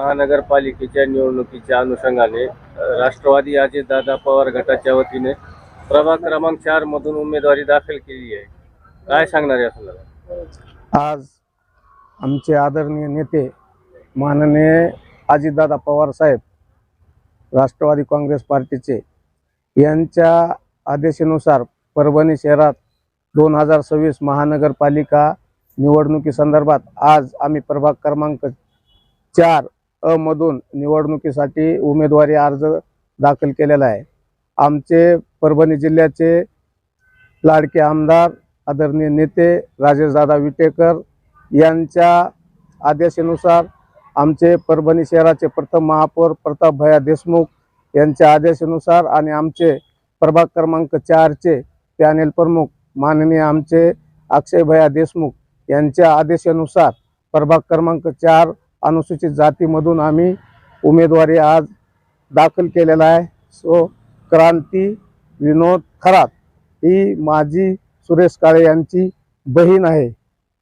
महानगरपालिकेच्या निवडणुकीच्या अनुषंगाने राष्ट्रवादी राष्ट्रवादी अजितदादा पवार गटाच्या वतीने प्रभाग क्रमांक चार मधून उमेदवारी दाखल केली आहे. काय सांगणार आहे आज आमचे आदरणीय नेते माननीय अजितदादा पवार साहेब राष्ट्रवादी काँग्रेस पार्टीचे यांच्या आदेशानुसार परभणी शहरात दोन हजार सव्वीस महानगरपालिका निवडणुकीसंदर्भात आज आम्ही प्रभाग क्रमांक चार अ मधून निवडणुकीसाठी उमेदवारी अर्ज दाखल केलेला आहे. आमचे परभणी जिल्ह्याचे लाडके आमदार आदरणीय नेते राजेशदादा विटेकर यांच्या आदेशानुसार आमचे परभणी शहराचे प्रथम महापौर प्रताप भया देशमुख यांच्या आदेशानुसार आणि आमचे प्रभाग क्रमांक चारचे पॅनेल प्रमुख माननीय आमचे अक्षय भया देशमुख यांच्या आदेशानुसार प्रभाग क्रमांक चार अनुसूचित जातीमधून आम्ही उमेदवारी आज दाखल केलेला आहे. सो क्रांती विनोद खरात ही माझी सुरेश काळे यांची बहीण आहे.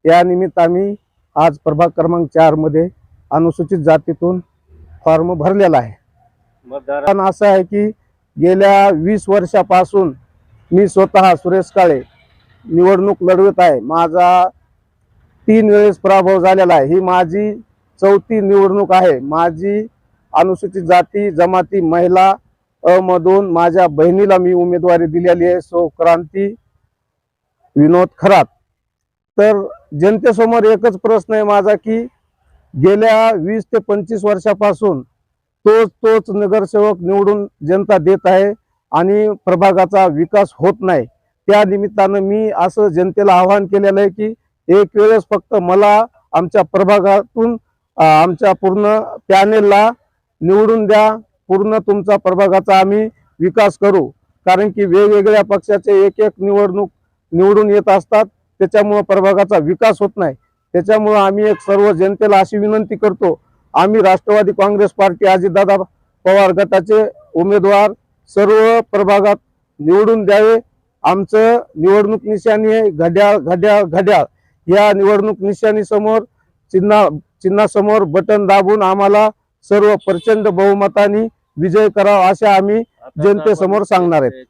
त्यानिमित्त आम्ही आज प्रभाग क्रमांक चारमध्ये अनुसूचित जातीतून फॉर्म भरलेला आहे. मतदान कारण असं आहे की गेल्या वीस वर्षापासून मी स्वतः सुरेश काळे निवडणूक लढवत आहे. माझा तीन वेळेस पराभव झालेला आहे. ही माझी चौथी निवडणूक आहे. माझी अनुसूचित जाती जमाती महिला अमधून माझ्या बहिणीला मी उमेदवारी दिलेली आहे. सो क्रांती विनोद खरात. तर जनतेसमोर एकच प्रश्न आहे माझा की गेल्या वीस ते पंचवीस वर्षापासून तोच तोच नगरसेवक निवडून जनता देत आहे आणि प्रभागाचा विकास होत नाही. त्या निमित्तानं मी असं जनतेला आवाहन केलेलं आहे की एक वेळेस फक्त मला आमच्या प्रभागातून आमच्या पूर्ण पॅनेलला निवडून द्या. पूर्ण तुमचा प्रभागाचा आम्ही विकास करू. कारण की वेगवेगळ्या पक्षाचे एक एक निवडणूक निवडून येत असतात. त्याच्यामुळं प्रभागाचा विकास होत नाही. त्याच्यामुळं आम्ही एक सर्व जनतेला अशी विनंती करतो. आम्ही राष्ट्रवादी काँग्रेस पार्टी अजितदादा पवार गटाचे उमेदवार सर्व प्रभागात निवडून द्यावे. आमचं निवडणूक निशाणी आहे. घड्याळ घड्याळ घड्याळ. या निवडणूक निशाणीसमोर चिन्हा चिन्हासमोर बटन दाबून आम्हाला सर्व प्रचंड बहुमताने विजय करावा अशा आम्ही जनतेसमोर सांगणार आहेत.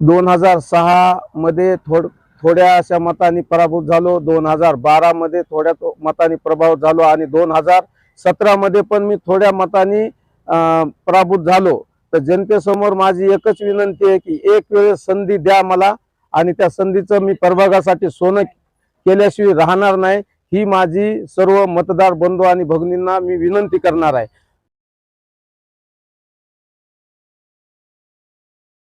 दोन हजार सहा मध्ये थोड थोड्या अशा मतांनी पराभूत झालो. दोन हजार बारा मध्ये थोड्या तो- मतांनी प्रभावित झालो. आणि दोन हजार सतरा मध्ये पण मी थोड्या मतांनी पराभूत झालो. तर जनतेसमोर माझी एकच विनंती आहे की एक वेळेस संधी द्या मला. आणि त्या संधीचं मी प्रभागासाठी सोनं केल्याशिवाय राहणार नाही. ही माझी सर्व मतदार बंधू आणि भगिनींना मी विनंती करणार आहे.